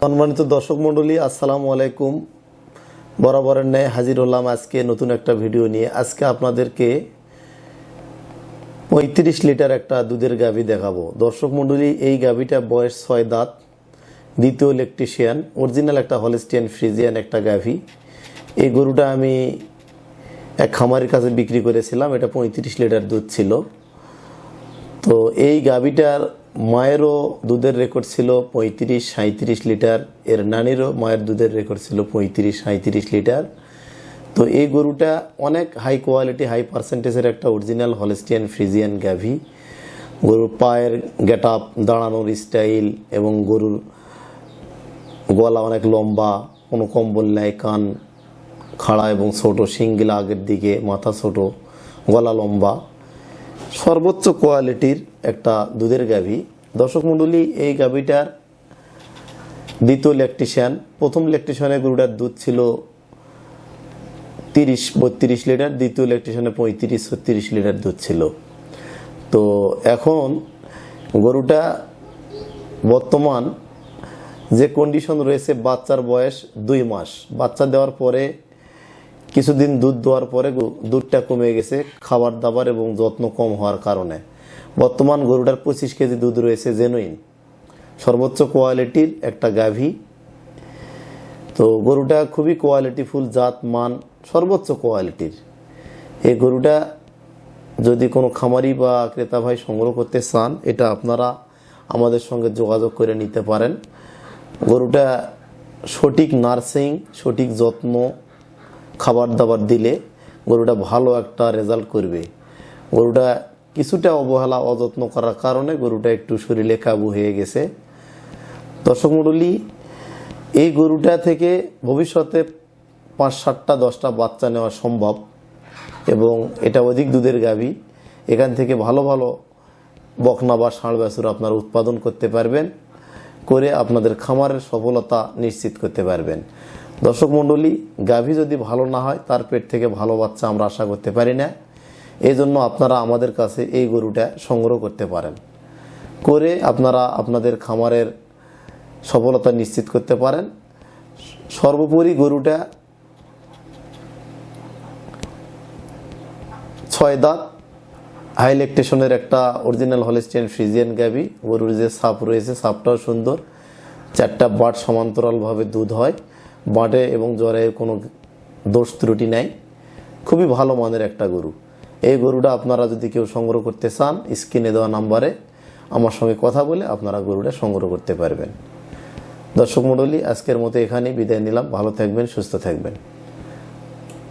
সম্মানিত দর্শক মণ্ডলী, আসসালামু আলাইকুম। বরাবরের ন্যায় হাজির হলাম আজকে নতুন একটা ভিডিও নিয়ে। আজকে আপনাদেরকে পঁয়ত্রিশ লিটার একটা দুধের গাভী দেখাবো। দর্শক মণ্ডলী, এই গাভীটা বয়স ছয় দাঁত, দ্বিতীয় ইলেকট্রিশিয়ান অরিজিনাল একটা হলিস্টিয়ান ফ্রিজিয়ান একটা গাভী। এই গরুটা আমি এক খামারের কাছে বিক্রি করেছিলাম, এটা পঁয়ত্রিশ লিটার দুধ ছিল। তো এই গাভীটার মায়েরও দুধের রেকর্ড ছিল পঁয়ত্রিশ সাঁত্রিশ লিটার, এর নানিরও মায়ের দুধের রেকর্ড ছিল পঁয়ত্রিশ সাঁত্রিশ লিটার। তো এই গরুটা অনেক হাই কোয়ালিটি হাই পার্সেন্টেজের একটা অরিজিনাল হলেস্টিয়ান ফ্রিজিয়ান গাভি। গরুর পায়ের গেট আপ দাঁড়ানোর স্টাইল এবং গরুর গলা অনেক লম্বা, কোনো কম্বল নেয় কান খাড়া এবং ছোট শিংগুলা আগের দিকে, মাথা ছোট, গলা লম্বা, সর্বোচ্চ কোয়ালিটির একটা দুধের গাভী। দর্শক মণ্ডলী, এই গাভীটার দ্বিতীয় ইলেকট্রিশিয়ান প্রথম ইলেকট্রিশিয়ানে গরুটার দুধ ছিল তিরিশ, বত্রিশ লিটার, দ্বিতীয় ইলেকট্রিশিয়ানে পঁয়ত্রিশ, ছত্রিশ লিটার দুধ ছিল। তো এখন গরুটা বর্তমান যে কন্ডিশন রয়েছে, বাচ্চার বয়স দুই মাস। বাচ্চা দেওয়ার পরে কিছুদিন দুধ দেওয়ার পরে দুধটা কমে গেছে, খাবার দাবার এবং যত্ন কম হওয়ার কারণে। বর্তমান গরুটার পঁচিশ কেজি দুধ রয়েছে জেনুইন সর্বোচ্চ কোয়ালিটির একটা গাভী। তো গরুটা খুবই কোয়ালিটিফুল জাত, মান সর্বোচ্চ কোয়ালিটির। এই গরুটা যদি কোনো খামারি বা ক্রেতা ভাই সংগ্রহ করতে চান, এটা আপনারা আমাদের সঙ্গে যোগাযোগ করে নিতে পারেন। গরুটা সঠিক নার্সিং সঠিক যত্ন খাবার দাবার দিলে গরুটা ভালো একটা রেজাল্ট করবে। গরুটা কিছুটা অবহেলা, অযত্ন করার কারণে গরুটা একটু শরীরে কাবু হয়ে গেছে। দর্শক মণ্ডলী, এই গরুটা থেকে ভবিষ্যতে পাঁচ সাতটা, দশটা বাচ্চা নেওয়া সম্ভব এবং এটা অধিক দুধের গাভী। এখান থেকে ভালো ভালো বকনা বা ষাঁড় বাছুর আপনারা উৎপাদন করতে পারবেন, করে আপনাদের খামারের সফলতা নিশ্চিত করতে পারবেন। দর্শক মণ্ডলী, গাভী যদি ভালো না হয়, তার পেট থেকে ভালো বাচ্চা আমরা আশা করতে পারি না। এই জন্য আপনারা আমাদের কাছে এই গরুটা সংগ্রহ করতে পারেন। করে আপনারা আপনাদের খামারের সফলতা নিশ্চিত করতে পারেন। সর্বোপরি গরুটা ছয় দাঁত হাই ইলেকট্রেশনের একটা অরিজিনাল হলিস্টিয়ান ফ্রিজিয়ান গাবি গরুর যে সাপ রয়েছে, সাপটাও সুন্দর। চারটা বাট সমান্তরালভাবে দুধ হয়। বাটে এবং জ্বরে কোনো দোষ ত্রুটি নাই। খুবই ভালো মানের একটা গরু। এই গরুটা আপনারা যদি কেউ সংগ্রহ করতে চান, স্ক্রিনে দেওয়া নাম্বারে আমার সঙ্গে কথা বলে আপনারা গরুটা সংগ্রহ করতে পারবেন। দর্শক মণ্ডলী, আজকের মতো এখানেই বিদায় নিলাম। ভালো থাকবেন, সুস্থ থাকবেন।